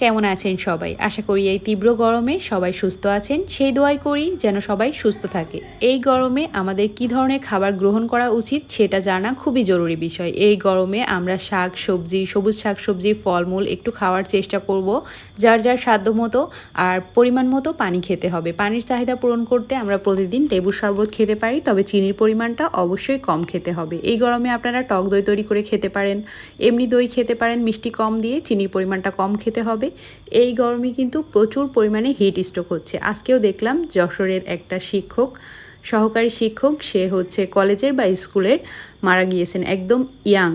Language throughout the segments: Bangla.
কেমন আছেন সবাই? আশা করি এই তীব্র গরমে সবাই সুস্থ আছেন। সেই দোয়াই করি যেন সবাই সুস্থ থাকে। এই গরমে আমাদের কি ধরনের খাবার গ্রহণ করা উচিত সেটা জানা খুবই জরুরি বিষয়। এই গরমে আমরা শাক সবজি, সবুজ শাক সবজি, ফলমূল একটু খাওয়ার চেষ্টা করব। যার যার সাধ্য মতো আর পরিমাণ মতো পানি খেতে হবে। পানির চাহিদা পূরণ করতে আমরা প্রতিদিন লেবুর শরবত খেতে পারি, তবে চিনির পরিমাণটা অবশ্যই কম খেতে হবে। এই গরমে আপনারা টক দই তৈরি করে খেতে পারেন, এমনি দই খেতে পারেন, মিষ্টি কম দিয়ে চিনির পরিমাণটা কম খেতে হবে। এই গরমে কিন্তু প্রচুর পরিমাণে হিট স্ট্রোক হচ্ছে। আজকেও দেখলাম যশোরের একটা শিক্ষক, সহকারী শিক্ষক, সে হচ্ছে কলেজের বা স্কুলের মারা গিয়েছেন। একদম ইয়াং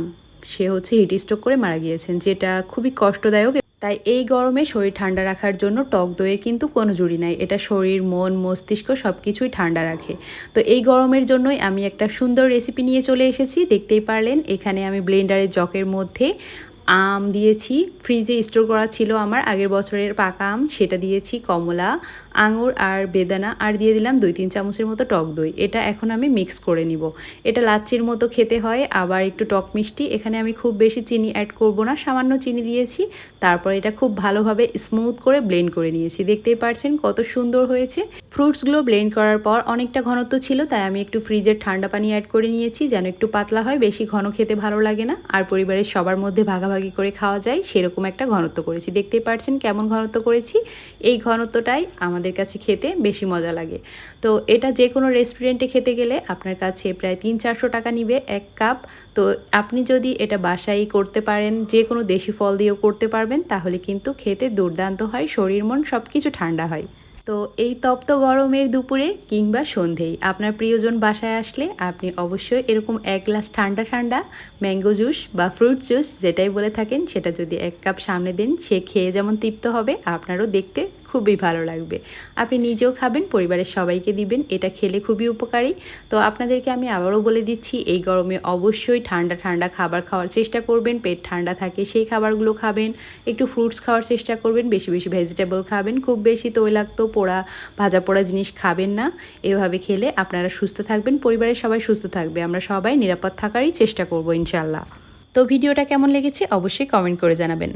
সে হচ্ছে হিট স্ট্রোক করে মারা গিয়েছেন, যেটা খুবই কষ্টদায়ক। তাই এই গরমে শরীর ঠান্ডা রাখার জন্য টক দইয়ে কিন্তু কোনো জুড়ি নাই। এটা শরীর, মন, মস্তিষ্ক সব কিছুই ঠান্ডা রাখে। তো এই গরমের জন্যই আমি একটা সুন্দর রেসিপি নিয়ে চলে এসেছি। দেখতেই পারলেন, এখানে আমি ব্লেন্ডারের জকের মধ্যে আম দিয়েছি। ফ্রিজে স্টোর করা ছিল আমার আগের বছরের পাকা আম, সেটা দিয়েছি, কমলা, আঙুর আর বেদানা, আর দিয়ে দিলাম দুই তিন চামচের মতো টক দই। এটা এখন আমি মিক্স করে নিব। এটা লাচ্ছির মতো খেতে হয়, আবার একটু টক মিষ্টি। এখানে আমি খুব বেশি চিনি অ্যাড করব না, সামান্য চিনি দিয়েছি। তারপর এটা খুব ভালোভাবে স্মুথ করে ব্লেন্ড করে নিয়েছি। দেখতেই পারছেন কত সুন্দর হয়েছে। ফ্রুটসগুলো ব্লেন্ড করার পর অনেকটা ঘনত্ব ছিল, তাই আমি একটু ফ্রিজের ঠান্ডা পানি অ্যাড করে নিয়েছি যেন একটু পাতলা হয়, বেশি ঘন খেতে ভালো লাগে না। আর পরিবারের সবার মধ্যে ভাগাভাগি করে খাওয়া যায়, সেরকম একটা ঘনত্ব করেছি। দেখতেই পারছেন কেমন ঘনত্ব করেছি। এই ঘনত্বটাই আমাদের কাছে খেতে বেশি মজা লাগে। তো এটা যে কোনো রেস্টুরেন্টে খেতে গেলে আপনার কাছে প্রায় তিন চারশো টাকা নিবে এক কাপ। তো আপনি যদি এটা বাসায় করতে পারেন যে কোনো দেশি ফল দিয়েও করতে পারবেন, তাহলে কিন্তু খেতে দুর্দান্ত হয়, শরীর, মন সব কিছু ঠান্ডা হয়। তো এই তপ্ত গরমের দুপুরে কিংবা সন্ধেয় আপনার প্রিয়জন বাসায় আসলে আপনি অবশ্যই এরকম এক গ্লাস ঠান্ডা ঠান্ডা ম্যাঙ্গো জুস বা ফ্রুট জুস যেটাই বলে থাকেন সেটা যদি এক কাপ সামনে দিন সে খেয়ে যেমন তৃপ্ত হবে, আপনারও দেখতে খুবই ভালো লাগবে। আপনি নিজেও খাবেন, পরিবারের সবাইকে দিবেন, এটা খেলে খুবই উপকারী। তো আপনাদেরকে আমি আবারও বলে দিচ্ছি, এই গরমে অবশ্যই ঠান্ডা ঠান্ডা খাবার খাওয়ার চেষ্টা করবেন, পেট ঠান্ডা থাকে সেই খাবারগুলো খাবেন, একটু ফ্রুটস খাওয়ার চেষ্টা করবেন, বেশি বেশি ভেজিটেবল খাবেন, খুব বেশি তৈলাক্ত, পোড়া, ভাজা পোড়া জিনিস খাবেন না, এভাবে খেলে আপনারা সুস্থ থাকবেন, পরিবারের সবাই সুস্থ থাকবে, আমরা সবাই নিরাপদ থাকারই চেষ্টা করব ইনশাল্লাহ তো ভিডিওটা কেমন লেগেছে অবশ্যই কমেন্ট করে জানাবেন।